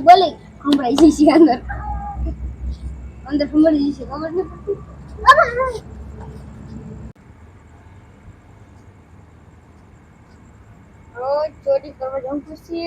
બોલે સંભળાઈ જશે અંદર અંદર સંભળાઈ જશે ખબર નહીં પડતી રોજ ચોરી કરવા જવું પડશે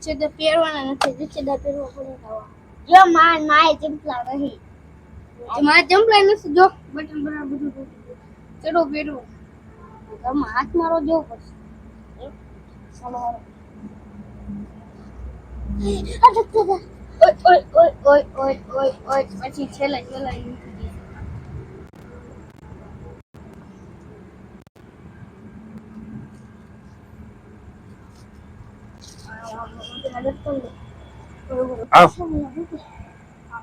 ચેડા પહેરવાના નથી જે ચેડા પહેરવા પડે ખાવા જો માર માય ચંપલા રહી મારે ચંપલા નથી જો બટન બરાબર બધું ચડો ગયું. તમે હાથ મારો જો પડશે ચાલો હાલો. ઓય ઓય ઓય ઓય ઓય ઓય પછી છેલ્લે છેલ્લે.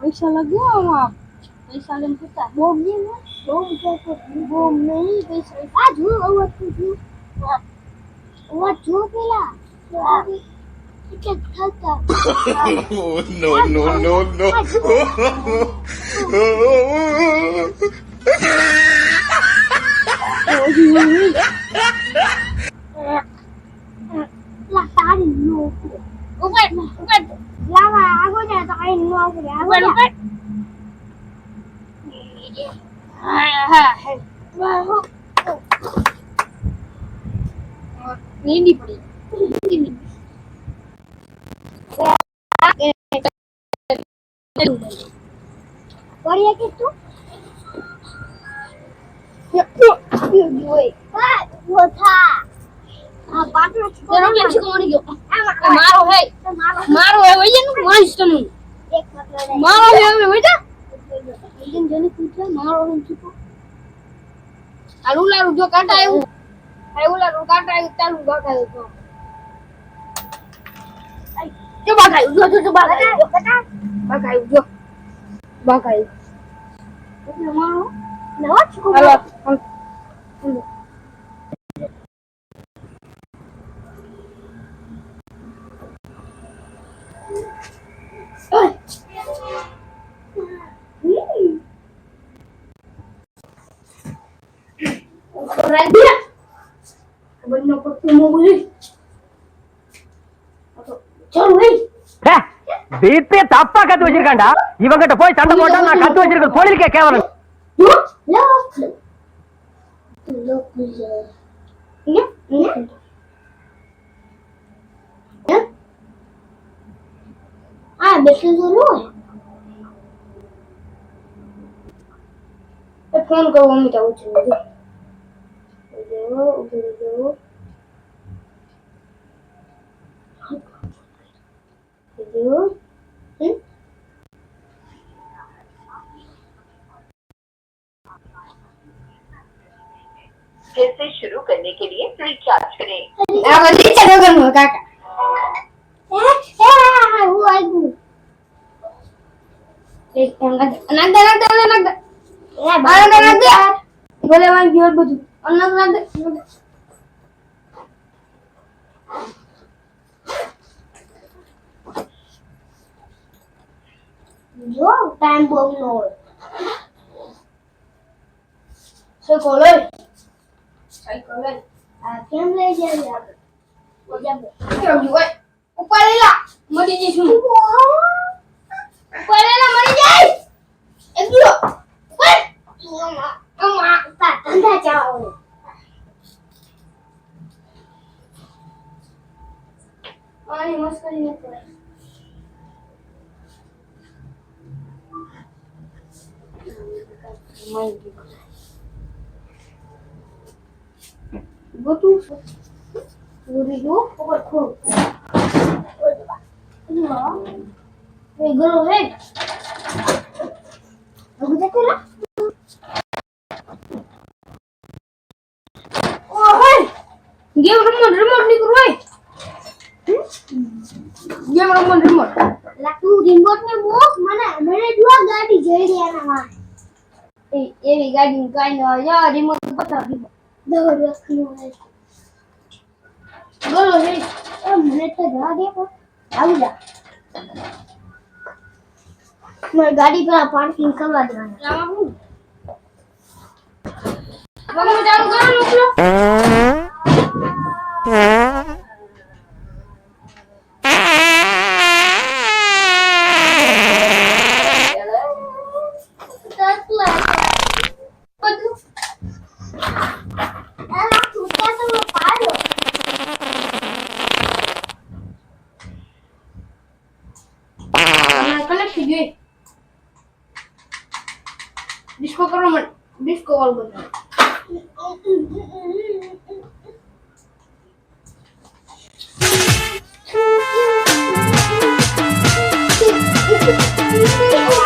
પૈસા લાગ્યો આમાં પૈસા લઈને પૂછતા બોમ નહીં ને બોમ તો બોમ નહીં પૈસા આ જો અવાજ તો જો અવાજ જો પેલા કેટલા થતા Oh, no, no, no, no. La તારી નો ઉપર ઉપર લાવા આગો જા તો કઈ નો આગળ નીંદી પડી મારો હે હવે વઈ જા એકદમ જને પૂછે મારો જો કાટા આવ્યું કાટા ચાલુ બગાયું તો જો બગાયું જો જો બગાયું જો. બગાયું જો. બગાયું. એટલે મારો નવા ચૂકો Cari wei. டே, வீட்டே தப்பா கத்து வச்சிருக்காண்டா இவங்கிட்ட போய் சண்டை போட்டா நான் கத்து வச்சிருக்க தொழிலுக்கே கேவலம் Yo, lo. Lo bisa. Ya, ya. Ya. Ah, betul dulu. Eh, phone kau minta ujian you in फिर से शुरू करने के लिए रिचार्ज करें अब चलो करूँगा काका वो आई गू एक अंगद अनंद अनंद अनंद अनंद अनंद बोले मैं योर बुद्धू Anand Anand tan buông nổi xoay cổ lên. Xoay cổ lên. À kiếm lên dây là một dây một cái làm gì vậy? Cô quay lên là mới đi gì xuống. Quay lên là mới gì em được quên. Nhưng mà nhưng mà ta tấn ta chào Ai, mas que ele não Hey, girl, hey. Aku jatuh lah. Oh, hey. Game remote, remote ni kru, hey. Game remote, remote. લાકુ remote ને બોક મને મને દુઆ ગાડી જોઈ રહ્યા ના એવી ગાડી કાઈ ન હોય. રિમોટ બતાવ દોડ રખનું હોય. બોલો હે મને તો જવા દે પણ. આવી જા. મારી ગાડી પેલા પાર્કિંગ કરવા દેવાની. આમાં હું? ચાલુ કરો મોકલો. Discoverman. Discoverman. Thank you.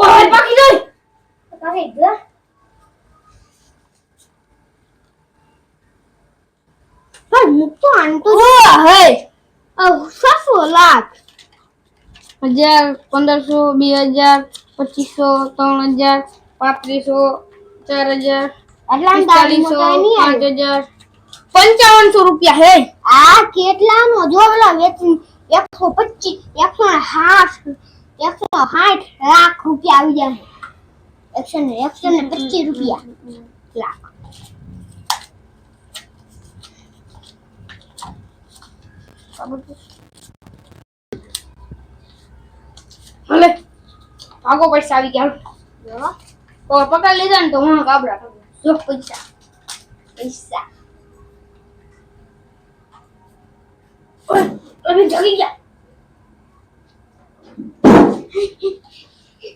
¡Oh, el paquito! El paquito. પણ મૂકતો આનતો હે સાતસો લાખ હજાર પંદરસો બે હજાર પચીસો ત્રણ હજાર પાંત્રીસો ચાર હજાર પિસ્તાલીસો પાંચ હજાર પંચાવનસો રૂપિયા હે આ કેટલાનો જો પેલા વેચી એકસો પચીસ એકસો સાઠ રૂપિયા એકસો ને એકસો ને પચીસ રૂપિયા. લાખ. ભલે. ભાગો પૈસા આવી ગયા. તો પકડ લીધા ને તો હું કાબરા જો પૈસા. પૈસા. અરે જગી ગયા.